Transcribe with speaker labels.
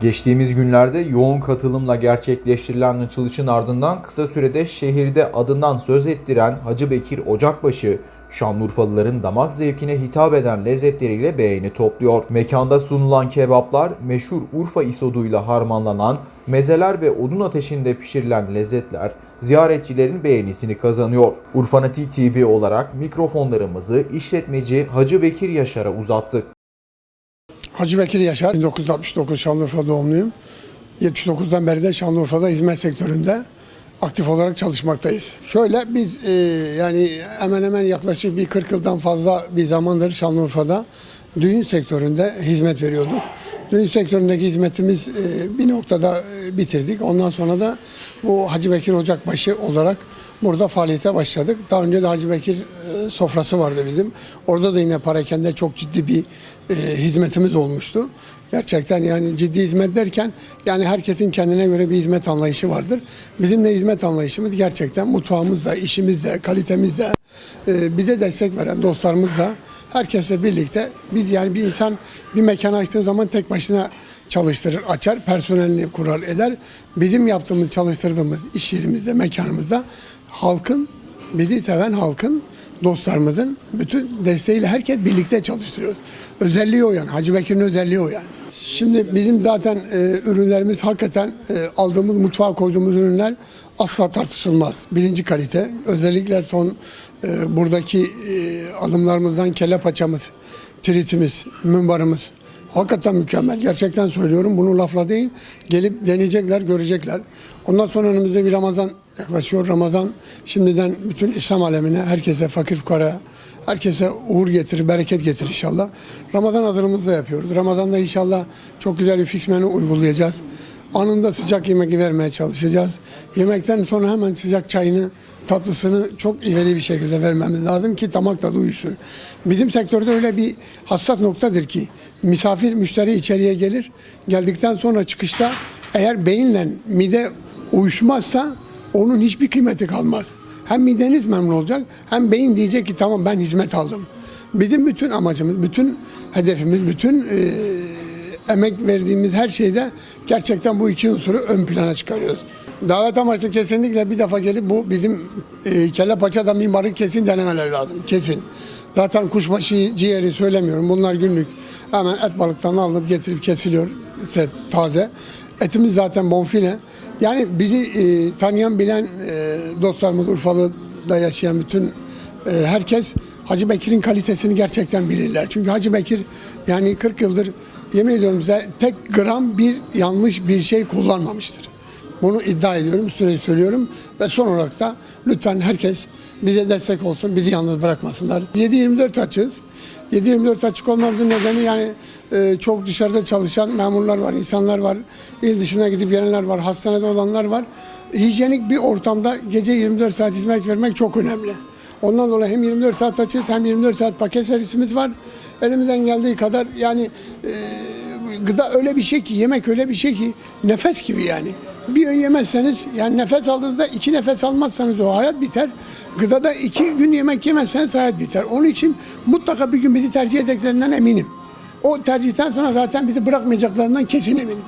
Speaker 1: Geçtiğimiz günlerde yoğun katılımla gerçekleştirilen açılışın ardından kısa sürede şehirde adından söz ettiren Hacı Bekir Ocakbaşı, Şanlıurfalıların damak zevkine hitap eden lezzetleriyle beğeni topluyor. Mekanda sunulan kebaplar meşhur Urfa isoduyla harmanlanan mezeler ve odun ateşinde pişirilen lezzetler ziyaretçilerin beğenisini kazanıyor. Urfanatik TV olarak mikrofonlarımızı işletmeci Hacı Bekir Yaşar'a uzattık.
Speaker 2: Hacı Bekir Yaşar, 1969 Şanlıurfa doğumluyum. 79'dan beri de Şanlıurfa'da hizmet sektöründe aktif olarak çalışmaktayız. Şöyle biz e, yani hemen hemen yaklaşık bir 40 yıldan fazla bir zamandır Şanlıurfa'da düğün sektöründe hizmet veriyorduk. Düğün sektöründeki hizmetimiz e, bir noktada e, bitirdik. Ondan sonra da bu Hacı Bekir Ocakbaşı olarak burada faaliyete başladık. Daha önce de Hacı Bekir e, sofrası vardı bizim. Orada da yine parakende çok ciddi bir e, hizmetimiz olmuştu. Gerçekten yani ciddi hizmet derken yani herkesin kendine göre bir hizmet anlayışı vardır. Bizim de hizmet anlayışımız gerçekten mutfağımızda, işimizde, kalitemizde e, bize destek veren dostlarımızla herkesle birlikte biz yani bir insan bir mekan açtığı zaman tek başına çalıştırır, açar, personelini kurar, eder. Bizim yaptığımız, çalıştırdığımız iş yerimizde, mekanımızda halkın, bizi seven halkın dostlarımızın bütün desteğiyle herkes birlikte çalıştırıyoruz. Özelliği o yani. Hacı Bekir'in özelliği o yani. Şimdi bizim zaten e, ürünlerimiz hakikaten e, aldığımız mutfağa koyduğumuz ürünler asla tartışılmaz. Birinci kalite. Özellikle son e, buradaki e, alımlarımızdan kelle paçamız, tritimiz, mümbarımız hakikaten mükemmel. Gerçekten söylüyorum. Bunu lafla değil. Gelip deneyecekler, görecekler. Ondan sonra önümüzde bir Ramazan yaklaşıyor. Ramazan şimdiden bütün İslam alemine, herkese, fakir fukara, herkese uğur getirir, bereket getirir inşallah. Ramazan hazırlığımızı da yapıyoruz. Ramazan'da inşallah çok güzel bir fix uygulayacağız. Anında sıcak yemek vermeye çalışacağız. Yemekten sonra hemen sıcak çayını, tatlısını çok ivedi bir şekilde vermemiz lazım ki damak tadı uyuşsun. Bizim sektörde öyle bir hassas noktadır ki misafir, müşteri içeriye gelir. Geldikten sonra çıkışta eğer beyinle mide uyuşmazsa onun hiçbir kıymeti kalmaz. Hem mideniz memnun olacak hem beyin diyecek ki tamam ben hizmet aldım. Bizim bütün amacımız, bütün hedefimiz, bütün eee, emek verdiğimiz her şeyde gerçekten bu iki unsuru ön plana çıkarıyoruz. Davet amaçlı kesinlikle bir defa gelip bu bizim e, kelle paçadan minbarı kesin denemeleri lazım. Kesin. Zaten kuşbaşı ciğeri söylemiyorum. Bunlar günlük. Hemen et balıktan alınıp getirip kesiliyor. Taze. Etimiz zaten bonfile. Yani bizi e, tanıyan bilen e, dostlarımız Urfalı'da yaşayan bütün e, herkes Hacı Bekir'in kalitesini gerçekten bilirler. Çünkü Hacı Bekir yani 40 yıldır yemin ediyorum size tek gram bir yanlış bir şey kullanmamıştır. Bunu iddia ediyorum, üstüne söylüyorum ve son olarak da lütfen herkes bize destek olsun, bizi yalnız bırakmasınlar. 7-24 açız. 7-24 açık olmamızın nedeni yani e, çok dışarıda çalışan memurlar var, insanlar var, il dışına gidip gelenler var, hastanede olanlar var. Hijyenik bir ortamda gece 24 saat hizmet vermek çok önemli. Ondan dolayı hem 24 saat açız hem 24 saat paket servisimiz var. Elimizden geldiği kadar yani e, gıda öyle bir şey ki, yemek öyle bir şey ki nefes gibi yani. Bir öğün yemezseniz yani nefes aldığınızda iki nefes almazsanız o hayat biter. Gıdada iki gün yemek yemezseniz hayat biter. Onun için mutlaka bir gün bizi tercih edeceklerinden eminim. O tercihten sonra zaten bizi bırakmayacaklarından kesin eminim.